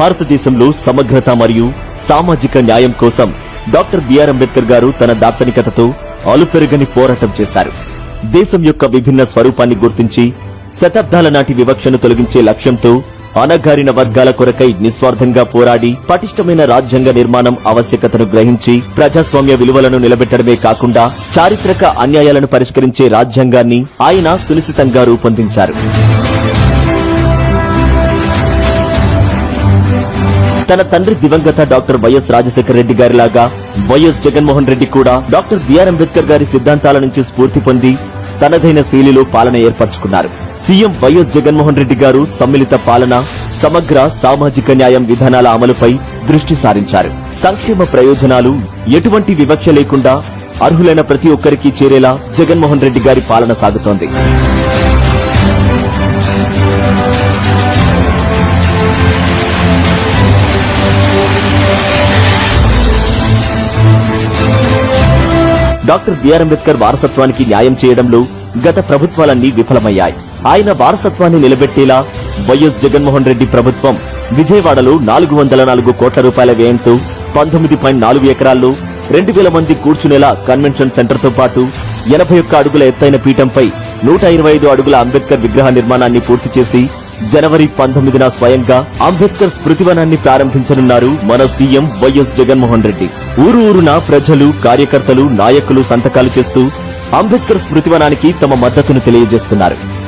భారతదేశంలో సమగ్రత మరియు సామాజిక న్యాయం కోసం డాక్టర్ బిఆర్ అంబేద్కర్ గారు తన దార్శనికతతో అలుపెరుగని పోరాటం చేశారు. దేశం యొక్క విభిన్న స్వరూపాన్ని గుర్తించి శతాబ్దాల నాటి వివక్షను తొలగించే లక్ష్యంతో అణగారిన వర్గాల కొరకై నిస్వార్థంగా పోరాడి పటిష్టమైన రాజ్యాంగ నిర్మాణం ఆవశ్యకతను గ్రహించి ప్రజాస్వామ్య విలువలను నిలబెట్టడమే కాకుండా చారిత్రక అన్యాయాలను పరిష్కరించే రాజ్యాంగాన్ని ఆయన సునిశితంగా రూపొందించారు. తన తండ్రి దివంగత డాక్టర్ వైఎస్ రాజశేఖర రెడ్డి గారి లాగా వైఎస్ జగన్మోహన్ రెడ్డి కూడా డాక్టర్ బిఆర్ అంబేద్కర్ గారి సిద్ధాంతాల నుంచి స్ఫూర్తి పొంది తనదైన శైలిలో పాలన ఏర్పరచుకున్నారు. సీఎం వైఎస్ జగన్మోహన్ రెడ్డి గారు సమ్మిళిత పాలన సమగ్ర సామాజిక న్యాయం విధానాల అమలుపై దృష్టి సారించారు. సంక్షేమ ప్రయోజనాలు ఎటువంటి వివక్ష లేకుండా అర్హులైన ప్రతి ఒక్కరికి చేరేలా జగన్మోహన్ రెడ్డి గారి పాలన సాగుతోంది. డాక్టర్ బిఆర్ అంబేద్కర్ వారసత్వానికి న్యాయం చేయడంలో గత ప్రభుత్వాలన్నీ విఫలమయ్యాయి. ఆయన వారసత్వాన్ని నిలబెట్టేలా వైఎస్ జగన్మోహన్ రెడ్డి ప్రభుత్వం విజయవాడలో నాలుగు వందల నాలుగు కోట్ల రూపాయల వ్యయంతో పంతొమ్మిది పాయింట్ నాలుగు ఎకరాల్లో రెండు వేల మంది కూర్చునేలా కన్వెన్షన్ సెంటర్తో పాటు ఎనభై ఒక్క అడుగుల ఎత్తైన పీఠంపై నూట ఇరవై ఐదు అడుగుల అంబేద్కర్ విగ్రహ నిర్మాణాన్ని పూర్తి చేసి జనవరి పంతొమ్మిదిన స్వయంగా అంబేద్కర్ స్మృతివనాన్ని ప్రారంభించనున్నారు మన సీఎం వైఎస్ జగన్మోహన్ రెడ్డి. ఊరు ఊరున ప్రజలు కార్యకర్తలు నాయకులు సంతకాలు చేస్తూ అంబేద్కర్ స్మృతివనానికి తమ మద్దతును తెలియజేస్తున్నారు.